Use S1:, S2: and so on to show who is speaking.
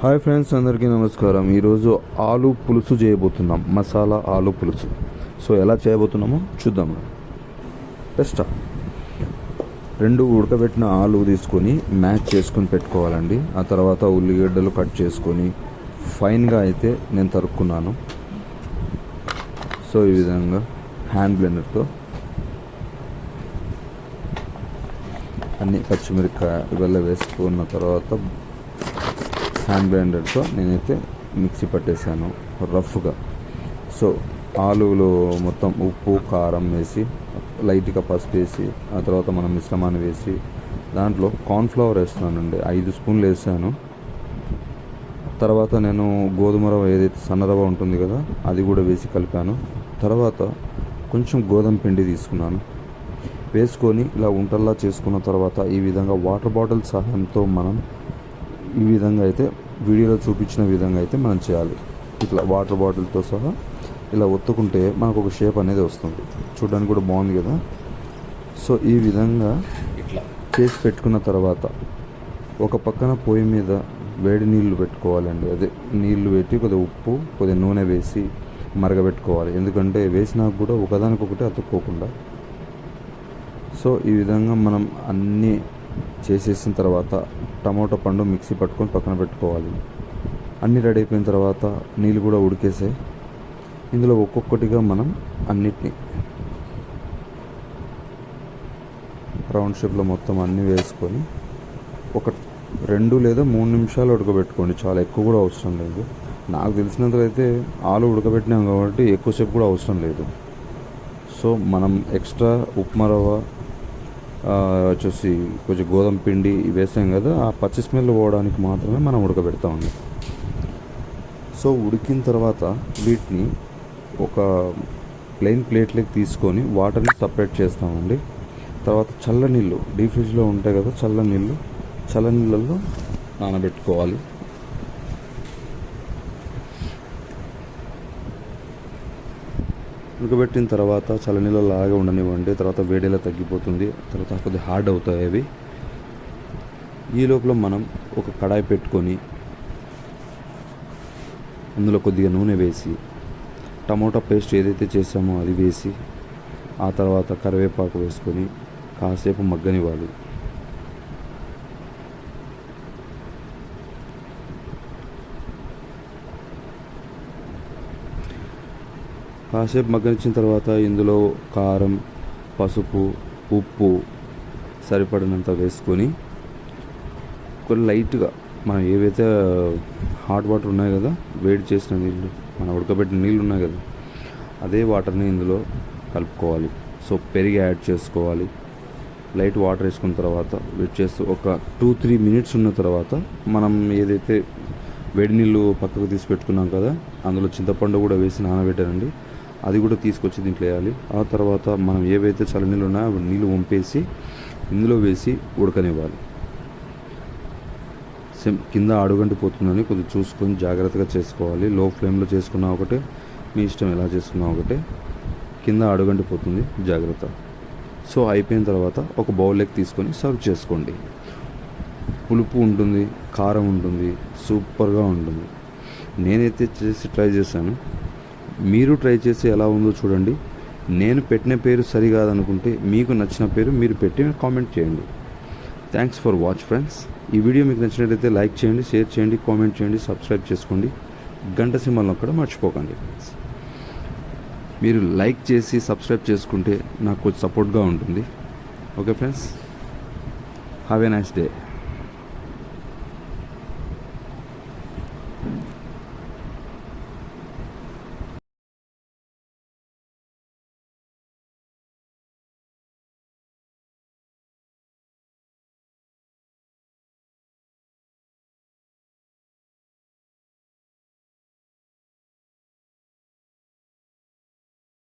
S1: Hi friends అందరికీ నమస్కారం. ఈరోజు ఆలు పులుసు చేయబోతున్నాం. మసాలా ఆలు పులుసు. సో ఎలా చేయబోతున్నామో చూద్దాం. బెస్ట్ రెండు ఉడకబెట్టిన ఆలు తీసుకొని మ్యాచ్ చేసుకొని పెట్టుకోవాలండి. ఆ తర్వాత ఉల్లిగడ్డలు కట్ చేసుకొని ఫైన్గా అయితే నేను తరుక్కున్నాను. సో ఈ విధంగా హ్యాండ్ బ్లెండర్తో అన్ని పచ్చిమిరపకాయ ఇవల్ల వేసుకున్న తర్వాత హ్యాండ్ బ్లెండర్తో నేనైతే మిక్సీ పట్టేశాను రఫ్గా. సో ఆలువులో మొత్తం ఉప్పు కారం వేసి లైట్గా పసుపు వేసి ఆ తర్వాత మనం మిశ్రమాన్ని వేసి దాంట్లో కార్న్ఫ్లవర్ వేస్తున్నానండి. ఐదు స్పూన్లు వేసాను. తర్వాత నేను గోధుమ రవ్వ ఏదైతే సన్న రవ్వ ఉంటుంది కదా అది కూడా వేసి కలిపాను. తర్వాత కొంచెం గోధుమ పిండి తీసుకున్నాను. వేసుకొని ఇలా ఉంటల్లా చేసుకున్న తర్వాత ఈ విధంగా వాటర్ బాటిల్ సహాయంతో మనం ఈ విధంగా అయితే వీడియోలో చూపించిన విధంగా అయితే మనం చేయాలి. ఇట్లా వాటర్ బాటిల్తో సహా ఇలా ఒత్తుకుంటే మనకు ఒక షేప్ అనేది వస్తుంది. చూడడానికి కూడా బాగుంది కదా? సో ఈ విధంగా ఇట్లా. చేసి పెట్టుకున్న తర్వాత ఒక పక్కన పొయ్యి మీద వేడి నీళ్ళు పెట్టుకోవాలండి. అదే నీళ్ళు పెట్టి కొద్దిగా ఉప్పు కొద్దిగా నూనె వేసి మరగబెట్టుకోవాలి. ఎందుకంటే వేసినాక కూడా ఒకదానికొకటి అతుక్కోకుండా. సో ఈ విధంగా మనం అన్నీ చేసేసిన తర్వాత టమాటో పండు మిక్సీ పట్టుకొని పక్కన పెట్టుకోవాలి. అన్నీ రెడీ అయిపోయిన తర్వాత నీళ్ళు కూడా ఉడికేసాయి. ఇందులో ఒక్కొక్కటిగా మనం అన్నిటినీ రౌండ్ షేప్లో మొత్తం అన్నీ వేసుకొని ఒక రెండు లేదా మూడు నిమిషాలు ఉడకబెట్టుకోండి. చాలా ఎక్కువ కూడా అవసరం లేదు. నాకు తెలిసినంత అయితే ఆలు ఉడకబెట్టినాం కాబట్టి ఎక్కువసేపు కూడా అవసరం లేదు. సో మనం ఎక్స్ట్రా ఉప్మా రవ్వ వచ్చేసి కొంచెం గోధుమ పిండి ఇవి వేసాం కదా ఆ పచ్చి స్మెల్ పోవడానికి మాత్రమే మనం ఉడకబెడతామండి సో ఉడికిన తర్వాత వీటిని ఒక ప్లెయిన్ ప్లేట్లోకి తీసుకొని వాటర్ని సపరేట్ చేస్తామండి. తర్వాత చల్ల నీళ్ళు డీప్ ఫ్రిడ్జ్లో ఉంటాయి కదా చల్ల నీళ్ళు చల్ల నీళ్ళల్లో నానబెట్టుకోవాలి. ఉడకబెట్టిన తర్వాత చల్లనీళ్ళు లాగా ఉండనివ్వండి. తర్వాత వేడిలా తగ్గిపోతుంది. తర్వాత కొద్దిగా హార్డ్ అవుతాయి అవి. ఈ లోపల మనం ఒక కడాయి పెట్టుకొని అందులో కొద్దిగా నూనె వేసి టమోటా పేస్ట్ ఏదైతే చేసామో అది వేసి ఆ తర్వాత కరివేపాకు వేసుకొని కాసేపు మగ్గనివ్వాలి. కాసేపు మగ్గనిచ్చిన తర్వాత ఇందులో కారం పసుపు ఉప్పు సరిపడినంత వేసుకొని కొన్ని లైట్గా మనం ఏవైతే హాట్ వాటర్ ఉన్నాయి కదా వేడి చేసిన నీళ్ళు మనం ఉడకబెట్టిన నీళ్ళు ఉన్నాయి కదా అదే వాటర్ని ఇందులో కలుపుకోవాలి. సో పెరిగి యాడ్ చేసుకోవాలి. లైట్ వాటర్ వేసుకున్న తర్వాత వెయిట్ చేస్తూ ఒక టూ త్రీ మినిట్స్ ఉన్న తర్వాత మనం ఏదైతే వేడి నీళ్ళు పక్కకు తీసి పెట్టుకున్నాం కదా అందులో చింతపండు కూడా వేసి నానబెట్టానండి. అది కూడా తీసుకొచ్చి దీంట్లో వేయాలి. ఆ తర్వాత మనం ఏవైతే చల్లనీళ్ళు ఉన్నాయో నీళ్ళు వంపేసి ఇందులో వేసి ఉడకనివ్వాలి. సెమ్ కింద అడుగంటి పోతుందని కొద్దిగా చూసుకొని జాగ్రత్తగా చేసుకోవాలి. లో ఫ్లేమ్లో చేసుకున్నా ఒకటే మీ ఇష్టం ఎలా చేసుకున్నా ఒకటే. కింద అడుగంటి పోతుంది జాగ్రత్త. సో అయిపోయిన తర్వాత ఒక బౌల్లోకి తీసుకొని సర్వ్ చేసుకోండి. పులుపు ఉంటుంది కారం ఉంటుంది సూపర్గా ఉంటుంది. నేనైతే చేసి ట్రై చేశాను. మీరు ట్రై చేసి ఎలా ఉందో చూడండి. నేను పెట్టిన పేరు సరికాదనుకుంటే మీకు నచ్చిన పేరు మీరు పెట్టి కామెంట్ చేయండి. థ్యాంక్స్ ఫర్ వాచ్ ఫ్రెండ్స్ ఈ వీడియో మీకు నచ్చినట్లయితే లైక్ చేయండి షేర్ చేయండి కామెంట్ చేయండి సబ్స్క్రైబ్ చేసుకోండి. గంట సింబల్ కూడా మర్చిపోకండి ఫ్రెండ్స్ మీరు లైక్ చేసి సబ్స్క్రైబ్ చేసుకుంటే నాకు కొంచెం సపోర్ట్గా ఉంటుంది. Okay friends have a nice day